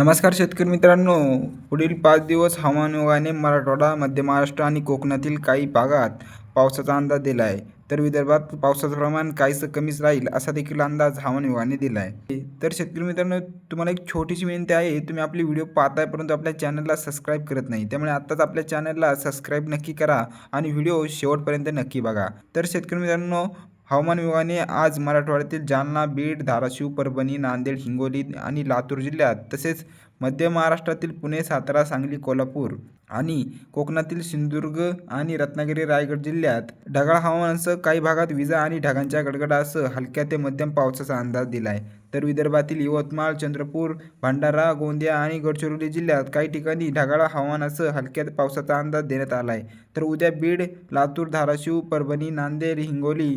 नमस्कार शेतकरी मित्रांनो. पुढील पाच दिवस हवामान विभागाने मराठवाडा मध्य महाराष्ट्र आणि कोकणातील काही भागात पावसाचा अंदाज दिला आहे तर विदर्भात पावसाचं प्रमाण काहीसं कमीच राहील असा देखील अंदाज हवामान विभागाने दिला आहे तर शेतकरी मित्रांनो तुम्हाला एक छोटीशी विनंती आहे. तुम्ही आपली व्हिडिओ पाहताय परंतु आपल्या चॅनलला सबस्क्राईब करत नाही. त्यामुळे आत्ताच आपल्या चॅनलला सबस्क्राईब नक्की करा आणि व्हिडिओ शेवटपर्यंत नक्की बघा. तर शेतकरी मित्रांनो हवामान विभागाने आज मराठवाड्यातील जालना बीड धाराशिव परभणी नांदेड हिंगोली आणि लातूर जिल्ह्यात तसेच मध्य महाराष्ट्रातील पुणे सातारा सांगली कोल्हापूर आणि कोकणातील सिंधुदुर्ग आणि रत्नागिरी रायगड जिल्ह्यात ढगाळ हवामानासह काही भागात विजा आणि ढगांच्या गडगडासह हलक्या ते मध्यम पावसाचा अंदाज दिला आहे तर विदर्भातील यवतमाळ चंद्रपूर भंडारा गोंदिया आणि गडचिरोली जिल्ह्यात काही ठिकाणी ढगाळ हवामानासह हलक्या पावसाचा अंदाज देण्यात आला आहे तर उद्या बीड लातूर धाराशिव परभणी नांदेड हिंगोली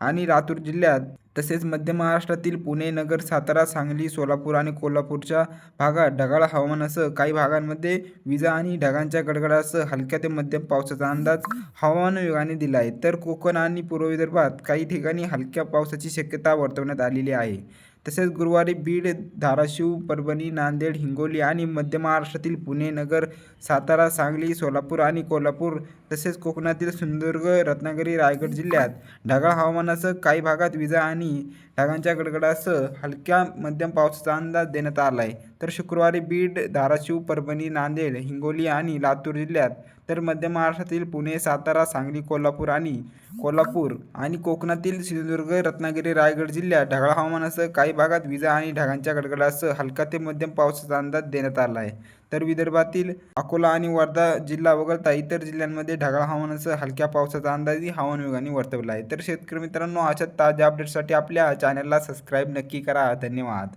आणि लातूर जिल्ह्यात तसेच मध्य महाराष्ट्रातील पुणे नगर सातारा सांगली सोलापूर आणि कोल्हापूरच्या भागात ढगाळ हवामानासह काही भागांमध्ये विजा आणि ढगांच्या गडगडासह हलक्या ते मध्यम पावसाचा अंदाज हवामान विभागाने दिला आहे. तर कोकण आणि पूर्व विदर्भात काही ठिकाणी हलक्या पावसाची शक्यता वर्तवण्यात आलेली आहे. तसेच गुरुवारी बीड धाराशिव परभणी नांदेड हिंगोली आणि मध्य महाराष्ट्रातील पुणे नगर सातारा सांगली सोलापूर आणि कोल्हापूर तसेच कोकणातील सिंधुदुर्ग रत्नागिरी रायगड जिल्ह्यात ढगाळ हवामानासह काही भागात विजा आणि ढगांच्या गडगडासह हलक्या मध्यम पावसाचा अंदाज देण्यात आला आहे तर शुक्रवारी बीड धाराशिव परभणी नांदेड हिंगोली आणि लातूर जिल्ह्यात तर मध्य महाराष्ट्रातील पुणे सातारा सांगली कोल्हापूर आणि कोल्हापूर आणि कोकणातील सिंधुदुर्ग रत्नागिरी रायगड जिल्ह्यात ढगाळ हवामानासह काही भागात विजा आणि ढगांच्या गडगडासह हलका ते मध्यम पावसाचा अंदाज देण्यात आला आहे तर विदर्भातील अकोला आणि वर्धा जिल्हा वगळता इतर जिल्ह्यांमध्ये ढगाळ हवामानासह हलक्या पावसाचा अंदाजही हवामान विभागाने वर्तवला आहे. तर शेतकरी मित्रांनो अशा ताज्या अपडेटसाठी आपल्या चॅनलला सबस्क्राईब नक्की करा. धन्यवाद.